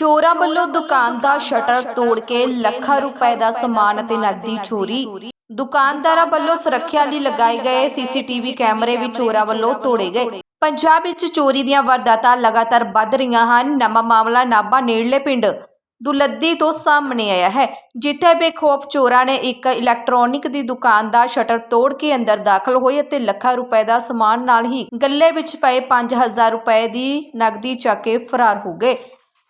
ਚੋਰਾਂ ਵੱਲੋਂ ਦੁਕਾਨ ਦਾ ਸ਼ਟਰ ਤੋੜ ਕੇ ਲੱਖਾਂ ਰੁਪਏ ਦਾ ਸਮਾਨ ਅਤੇ ਨਕਦੀ ਚੋਰੀ। ਦੁਕਾਨਦਾਰਾਂ ਵੱਲੋਂ ਸੁਰੱਖਿਆ ਲਈ ਲਗਾਏ ਗਏ ਸੀਸੀਟੀਵੀ ਕੈਮਰੇ ਵੀ ਚੋਰਾਂ ਵੱਲੋਂ ਤੋੜੇ ਗਏ। ਪੰਜਾਬ ਵਿੱਚ ਚੋਰੀ ਦੀਆਂ ਵਾਰਦਾਤਾਂ ਲਗਾਤਾਰ ਵੱਧ ਰਹੀਆਂ ਹਨ। ਨਵਾਂ ਮਾਮਲਾ ਨਾਭਾ ਨੇੜਲੇ ਪਿੰਡ ਦੁਲੱਦੀ ਤੋਂ ਸਾਹਮਣੇ ਆਇਆ ਹੈ, ਜਿੱਥੇ ਬੇਖੌਫ ਚੋਰਾਂ ਨੇ ਇੱਕ ਇਲੈਕਟ੍ਰੋਨਿਕ ਦੀ ਦੁਕਾਨ ਦਾ ਸ਼ਟਰ ਤੋੜ ਕੇ ਅੰਦਰ ਦਾਖਲ ਹੋਏ ਅਤੇ ਲੱਖਾਂ ਰੁਪਏ ਦਾ ਸਮਾਨ ਨਾਲ ਹੀ ਗੱਲੇ ਵਿੱਚ ਪਏ 5000 ਰੁਪਏ ਦੀ ਨਕਦੀ ਚੱਕ ਕੇ ਫਰਾਰ ਹੋ ਗਏ।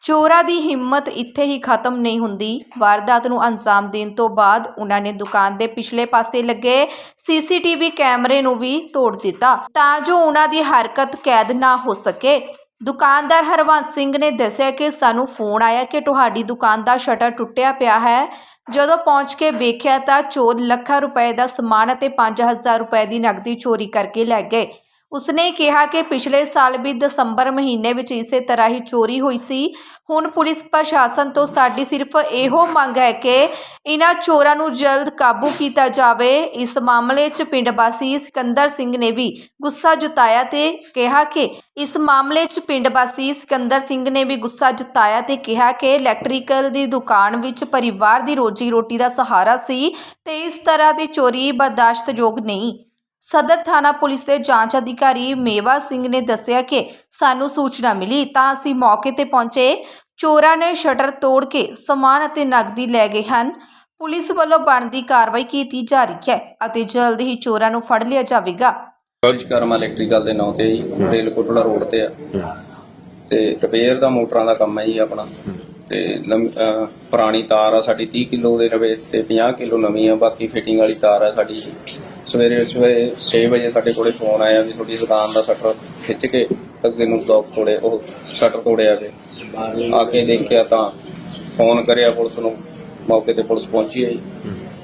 ਚੋਰਾਂ ਦੀ ਹਿੰਮਤ ਇੱਥੇ ਹੀ ਖਤਮ ਨਹੀਂ ਹੁੰਦੀ। ਵਾਰਦਾਤ ਨੂੰ ਅੰਜਾਮ ਦੇਣ ਤੋਂ ਬਾਅਦ ਉਹਨਾਂ ਨੇ ਦੁਕਾਨ ਦੇ ਪਿਛਲੇ ਪਾਸੇ ਲੱਗੇ ਸੀਸੀਟੀਵੀ ਕੈਮਰੇ ਨੂੰ ਵੀ ਤੋੜ ਦਿੱਤਾ ਤਾਂ ਜੋ ਉਹਨਾਂ ਦੀ ਹਰਕਤ ਕੈਦ ਨਾ ਹੋ ਸਕੇ। ਦੁਕਾਨਦਾਰ ਹਰਵੰਤ ਸਿੰਘ ਨੇ ਦੱਸਿਆ ਕਿ ਸਾਨੂੰ ਫੋਨ ਆਇਆ ਕਿ ਤੁਹਾਡੀ ਦੁਕਾਨ ਦਾ ਸ਼ਟਰ ਟੁੱਟਿਆ ਪਿਆ ਹੈ। ਜਦੋਂ ਪਹੁੰਚ ਕੇ ਵੇਖਿਆ ਤਾਂ ਚੋਰ ਲੱਖਾਂ ਰੁਪਏ ਦਾ ਸਮਾਨ ਅਤੇ 5000 ਰੁਪਏ ਦੀ ਨਕਦੀ ਚੋਰੀ ਕਰਕੇ ਲੈ ਗਏ। ਉਸਨੇ ਕਿਹਾ ਕਿ ਪਿਛਲੇ ਸਾਲ ਵੀ ਦਸੰਬਰ ਮਹੀਨੇ ਵਿੱਚ ਇਸੇ ਤਰ੍ਹਾਂ ਹੀ ਚੋਰੀ ਹੋਈ ਸੀ। ਹੁਣ ਪੁਲਿਸ ਪ੍ਰਸ਼ਾਸਨ ਤੋਂ ਸਾਡੀ ਸਿਰਫ ਇਹੋ ਮੰਗ ਹੈ ਕਿ ਇਹਨਾਂ ਚੋਰਾਂ ਨੂੰ ਜਲਦ ਕਾਬੂ ਕੀਤਾ ਜਾਵੇ। ਇਸ ਮਾਮਲੇ 'ਚ ਪਿੰਡ ਵਾਸੀ ਸਿਕੰਦਰ ਸਿੰਘ ਨੇ ਵੀ ਗੁੱਸਾ ਜਤਾਇਆ ਤੇ ਕਿਹਾ ਕਿ ਇਸ ਮਾਮਲੇ 'ਚ ਪਿੰਡ ਵਾਸੀ ਸਿਕੰਦਰ ਸਿੰਘ ਨੇ ਵੀ ਗੁੱਸਾ ਜਤਾਇਆ ਤੇ ਕਿਹਾ ਕਿ ਇਲੈਕਟ੍ਰੀਕਲ ਦੀ ਦੁਕਾਨ ਵਿੱਚ ਪਰਿਵਾਰ ਦੀ ਰੋਜੀ ਰੋਟੀ ਦਾ ਸਹਾਰਾ ਸੀ ਤੇ ਇਸ ਤਰ੍ਹਾਂ ਦੀ ਚੋਰੀ ਬਰਦਾਸ਼ਤਯੋਗ ਨਹੀਂ। ਸਦਰ ਥਾਣਾ ਪੁਲਿਸ ਦੇ ਜਾਂਚ ਅਧਿਕਾਰੀ ਮੇਵਾ ਸਿੰਘ ਨੇ ਦੱਸਿਆ ਕਿ ਸਾਨੂੰ ਸੂਚਨਾ ਮਿਲੀ ਤਾਂ ਅਸੀਂ ਮੌਕੇ ਤੇ ਪਹੁੰਚੇ। ਚੋਰਾਂ ਨੇ ਸ਼ਟਰ ਤੋੜ ਕੇ ਸਮਾਨ ਅਤੇ ਨਕਦੀ ਲੈ ਗਏ ਹਨ। ਪੁਲਿਸ ਵੱਲੋਂ ਬਣਦੀ ਕਾਰਵਾਈ ਕੀਤੀ ਜਾ ਰਹੀ ਹੈ ਅਤੇ ਜਲਦ ਹੀ ਚੋਰਾਂ ਨੂੰ ਫੜ ਲਿਆ ਜਾਵੇਗਾ। ਕਰਮਾ ਇਲੈਕਟ੍ਰੀਕਲ ਦੇ ਨਾਂ ਤੇ ਜੀ ਰੇਲ ਕੋਟਲਾ ਰੋਡ ਤੇ ਆ। ਤੇ ਰਿਪੇਅਰ ਦਾ ਮੋਟਰਾਂ ਦਾ ਕੰਮ ਹੈ ਜੀ ਆਪਣਾ। ਤੇ ਨਵੀਂ- ਅਹ ਪੁਰਾਣੀ ਤਾਰ ਆ ਸਾਡੀ 30 ਕਿਲੋ ਦੇ ਰਵੇ ਤੇ 50 ਕਿਲੋ ਨਵੀਂ ਆ ਬਾਕੀ ਫਿਟਿੰਗ ਵਾਲੀ ਤਾਰ ਆ ਸਾਡੀ। ਸਵੇਰੇ ਸਵੇਰੇ 6 ਵਜੇ ਸਾਡੇ ਕੋਲੇ ਫੋਨ ਆਇਆ ਵੀ ਤੁਹਾਡੀ ਦੁਕਾਨ ਦਾ ਸ਼ਟਰ ਖਿੱਚ ਕੇ ਅੱਗੇ ਨੂੰ ਲੋਕ ਤੋੜੇ ਉਹ ਸ਼ਟਰ ਤੋੜਿਆ ਤੇ ਆ ਕੇ ਦੇਖਿਆ ਤਾਂ ਫੋਨ ਕਰਿਆ ਪੁਲਿਸ ਨੂੰ ਮੌਕੇ ਤੇ ਪੁਲਿਸ ਪਹੁੰਚੀ ਹੈ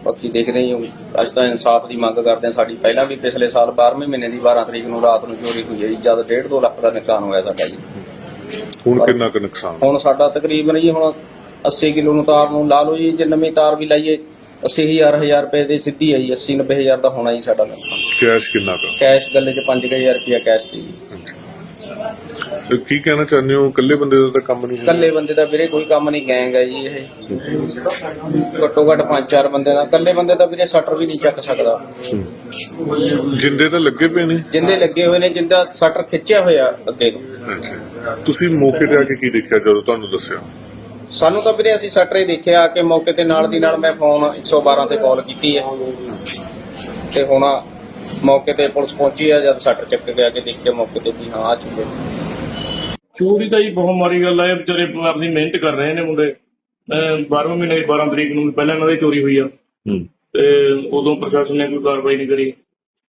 ਬਾਕੀ ਦੇਖਦੇ ਹੀ ਹਾਂ, ਅੱਜ ਤਾਂ ਇਨਸਾਫ ਦੀ ਮੰਗ ਕਰਦੇ ਹਾਂ ਸਾਡੀ। ਪਹਿਲਾਂ ਵੀ ਪਿਛਲੇ ਸਾਲ 12ਵੇਂ ਮਹੀਨੇ ਦੀ 12 ਤਰੀਕ ਨੂੰ ਰਾਤ ਨੂੰ ਚੋਰੀ ਹੋਈ ਹੈ ਜੀ ਜਦ 1.5 2 ਲੱਖ ਦਾ ਨੁਕਸਾਨ ਹੋਇਆ ਸਾਡਾ ਜੀ। ਹੁਣ ਕਿੰਨਾ ਕੁ ਨੁਕਸਾਨ? ਹੁਣ ਸਾਡਾ ਤਕਰੀਬਨ ਜੀ ਹੁਣ 80 ਕਿਲੋ ਨੂੰ ਤਾਰ ਨੂੰ ਲਾ ਲਓ ਜੀ ਜੇ ਨਵੀਂ ਤਾਰ ਵੀ ਲਾਈਏ 80000 1000 ਰੁਪਏ ਦੀ ਸਿੱਧੀ ਜੀ 80 90000 ਦਾ ਹੋਣਾ ਜੀ ਸਾਡਾ ਨੁਕਸਾਨ ਕੈਸ਼ ਕਿੰਨਾ ਕੁ? ਕੈਸ਼ ਗੱਲੇ 'ਚ 5000 ਰੁਪਇਆ ਕੈਸ਼ ਦੀ। ਜੀ ਤੇ ਕੀ ਕਹਿਣਾ ਚਾਹੁੰਦੇ ਹੋ? ਇਕੱਲੇ ਬੰਦੇ ਦਾ ਤਾਂ ਕੰਮ ਨਹੀਂ ਹੈ ਇਕੱਲੇ ਬੰਦੇ ਦਾ ਵੀਰੇ ਕੋਈ ਕੰਮ ਨਹੀਂ ਗੈਂਗ ਹੈ ਜੀ ਇਹ। ਘੱਟੋ ਘੱਟ 5-4 ਬੰਦੇ ਦਾ। ਇਕੱਲੇ ਬੰਦੇ ਦਾ ਵੀਰੇ ਸ਼ਟਰ ਵੀ ਨਹੀਂ ਚੱਕ ਸਕਦਾ। ਜਿੰਦੇ ਤਾਂ ਲੱਗੇ ਪਏ ਨੇ? ਜਿੰਦੇ ਲੱਗੇ ਹੋਏ ਨੇ ਜਿੰਦਾ ਸ਼ਟਰ ਖਿੱਚਿਆ ਹੋਇਆ ਅੱਗੇ ਨੂੰ ਅੱਛਾ। ਤੁਸੀਂ ਮੌਕੇ ਤੇ ਆ ਕੇ ਕੀ ਦੇਖਿਆ ਜਦੋਂ ਤੁਹਾਨੂੰ ਦੱਸਿਆ? ਸਾਨੂੰ ਤਾਂ ਵੀਰੇ ਅਸੀਂ ਸ਼ਟਰ ਹੀ ਦੇਖਿਆ ਕਿ ਮੌਕੇ ਤੇ ਨਾਲ ਦੀ ਨਾਲ ਮੈਂ ਫੋਨ 112 ਤੇ ਕਾਲ ਕੀਤੀ ਹੈ। ਤੇ ਹੁਣ ਮੌਕੇ ਤੇ ਪੁਲਿਸ ਪਹੁੰਚੀ ਹੈ ਜਦ ਸ਼ਟਰ ਚੱਕ ਕੇ ਆ ਕੇ ਮੌਕੇ ਤੇ ਵੀ ਹਾਂ ਆ ਚੁੱਕੇ ਚੋਰੀ ਤਾਂ ਜੀ ਬਹੁਤ ਮਾੜੀ ਗੱਲ ਆ ਇਹ ਵਿਚਾਰੇ ਆਪਣੀ ਮਿਹਨਤ ਕਰ ਰਹੇ ਨੇ ਮੁੰਡੇ। 12ਵੇਂ ਮਹੀਨੇ ਦੀ 12 ਤਰੀਕ ਨੂੰ ਪਹਿਲਾਂ ਇਹਨਾਂ ਦੀ ਚੋਰੀ ਹੋਈ ਆ। ਹੂੰ। ਤੇ ਉਦੋਂ ਪ੍ਰਸ਼ਾਸਨ ਨੇ ਕੋਈ ਕਾਰਵਾਈ ਨਹੀਂ ਕਰੀ।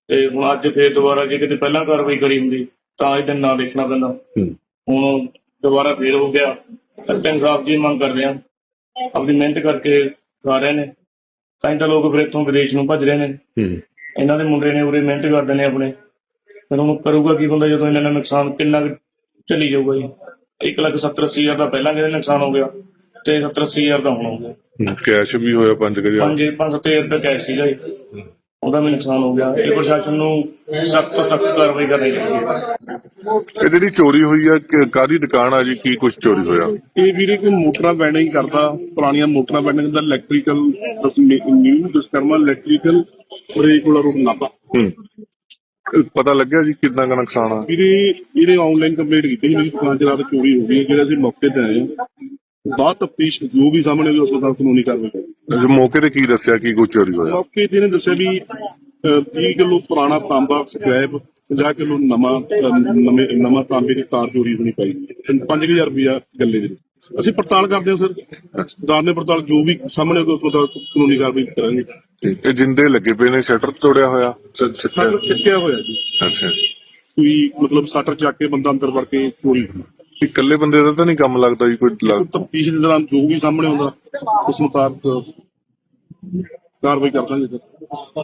ਤੇ ਹੁਣ ਅੱਜ ਫੇਰ ਦੁਬਾਰਾ ਜੇ ਕਿਤੇ ਪਹਿਲਾਂ ਕਾਰਵਾਈ ਕਰੀ ਹੁੰਦੀ ਤਾਂ ਇਹ ਦਿਨ ਨਾ ਦੇਖਣਾ ਪੈਂਦਾ। ਹੂੰ। ਹੁਣ ਦੁਬਾਰਾ ਫੇਰ ਹੋ ਗਿਆ। ਅਸੀਂ ਇਨਸਾਫ ਦੀ ਮੰਗ ਕਰਦੇ ਆ। ਆਪਣੀ ਮਿਹਨਤ ਕਰਕੇ ਖਾ ਰਹੇ ਨੇ। ਤਾਂ ਹੀ ਤਾਂ ਲੋਕ ਫਿਰ ਇੱਥੋਂ ਵਿਦੇਸ਼ ਨੂੰ ਭੱਜ ਰਹੇ ਨੇ। ਹੂੰ। ਇਹਨਾਂ ਦੇ ਮੁੰਡੇ ਨੇ ਉਰੇ ਮਿਹਨਤ ਕਰਦੇ ਨੇ ਆਪਣੇ। ਫਿਰ ਹੁਣ ਕਰੂਗਾ ਕੀ ਬੰਦਾ ਜਦੋਂ ਇਹਨਾਂ ਦਾ ਨੁਕਸਾਨ ਕਿੰਨਾ ਕੁ ਚੱਲੀ ਜਾਊਗਾ ਜੀ। 1 ਲੱਖ 70 ਅੱਸੀ ਹਜ਼ਾਰ ਦਾ ਪਹਿਲਾਂ ਕਿਹਦੇ ਨੁਕਸਾਨ ਹੋ ਗਿਆ ਤੇ 70 ਅੱਸੀ ਹਜ਼ਾਰ ਦਾ ਹੁਣ ਹੋ ਗਿਆ। ਹੂੰ, ਕੈਸ਼ ਵੀ ਹੋਇਆ 5000 ਪੰਜ ਪੰਜ ਸੱਤ ਹਜ਼ਾਰ ਰੁਪਏ ਕੈਸ਼ ਸੀਗਾ ਜੀ। ਉਹਦਾ ਵੀ ਨੁਕਸਾਨ ਹੋ ਗਿਆ। ਇਹ ਪ੍ਰਸ਼ਾਸਨ ਨੂੰ ਸਖਤ ਤੋਂ ਸਖਤ ਕਾਰਵਾਈ ਕਰਨੀ ਚਾਹੀਦੀ ਹੈ। ਇਹ ਜਿਹੜੀ ਚੋਰੀ ਹੋਈ ਆ ਕਿ- ਕਾਹਦੀ ਦੁਕਾਨ ਆ ਜੀ? ਕੀ ਕੁਝ ਚੋਰੀ ਹੋਇਆ? ਇਹ ਵੀਰੇ ਕੋਈ ਮੋਟਰਾਂ ਬੈਂਡਿੰਗ ਕਰਦਾ ਪੁਰਾਣੀਆਂ ਮੋਟਰਾਂ ਬੈਂਡਿੰਗ ਦਾ ਇਲੈਕਟ੍ਰੀਕਲ ਨਿਊ ਡਿਸਕਰਮਾ ਇਲੈਕਟ੍ਰੀਕਲ ਰੇਗੂਲਰ ਰੂਟ ਨਾਪਾ ਪਤਾ ਲੱਗਿਆ ਜੀ ਕਿੰਨਾ ਕੁ ਨੁਕਸਾਨ ਆ? ਵੀਰੇ ਇਹਨੇ ਆਨਲਾਈਨ ਕੰਪਲੀਟ ਕੀਤੀ ਸੀ ਮੇਰੀ ਦੁਕਾਨ 'ਚ ਰਾਤ ਚੋਰੀ ਹੋ ਗਈ ਜਿਹੜਾ ਅਸੀਂ ਮੌਕੇ ਤੇ ਆਏ ਹਾਂ। ਬਾਅਦ ਤਫਤੀਸ਼ ਜੋ ਵੀ ਸਾਹਮਣੇ ਵੀ ਉਸ ਦਾ ਕਾਨੂੰਨੀ ਕਾਰਵਾਈ ਅੱਛਾ, ਮੌਕੇ ਤੇ ਕੀ ਦੱਸਿਆ? ਕੀ ਕੁਝ ਚੋਰੀ ਹੋਇਆ? ਮੌਕੇ ਤੇ ਇਹਨੇ ਦੱਸਿਆ ਵੀ ਅਹ, 30 ਕਿਲੋ ਪੁਰਾਣਾ ਤਾਂਬਾ ਸਕ੍ਰੈਪ 50 ਕਿਲੋ ਨਵਾਂ ਅਹ, ਨਵੇਂ ਨਵਾਂ ਤਾਂਬੇ ਦੀ ਤਾਰ ਚੋਰੀ ਹੋਣੀ ਪਾਈ। 5000 ਰੁਪਇਆ ਗੱਲੇ ਦੇ। ਵਿੱਚ। ਅਸੀਂ ਪੜਤਾਲ ਕਰਦੇ ਹਾਂ ਸਰ। ਦਾਨੇ ਪੜਤਾਲ ਜੋ ਵੀ ਸਾਹਮਣੇ ਆਊਗਾ ਉਸ ਦਾ ਕਾਨੂੰਨੀ ਕਾਰਵਾਈ ਕਰਾਂਗੇ। ਇਹ ਜਿੰਦੇ ਲੱਗੇ ਪਏ ਨੇ ਸ਼ਟਰ ਤੋੜਿਆ ਹੋਇਆ? ਸ- ਸਰ ਚੱਕਿਆ ਹੋਇਆ ਜੀ। ਅੱਛਾ। ਕੋਈ ਮਤਲਬ ਸਟਰ ਚੱਕ ਕੇ ਬੰਦਾ ਅੰਦਰ ਵੜ ਕੇ ਚੋਰੀ ਹੋਈ। ਇਹ ਇਕੱਲੇ ਬੰਦੇ ਦਾ ਤਾਂ ਨਹੀਂ ਕੰਮ ਲੱਗਦਾ ਜੀ ਕੋਈ ਲੱਗ ਤਫਤੀਸ਼ ਦੇ ਦੌਰਾਨ ਜੋ ਵੀ ਸਾਹਮਣੇ ਆਉਂਦਾ ਉਸ ਮੁਤਾਬਕ ਕਾਰਵਾਈ ਕਰ ਦਾਂਗੇ ਸਰ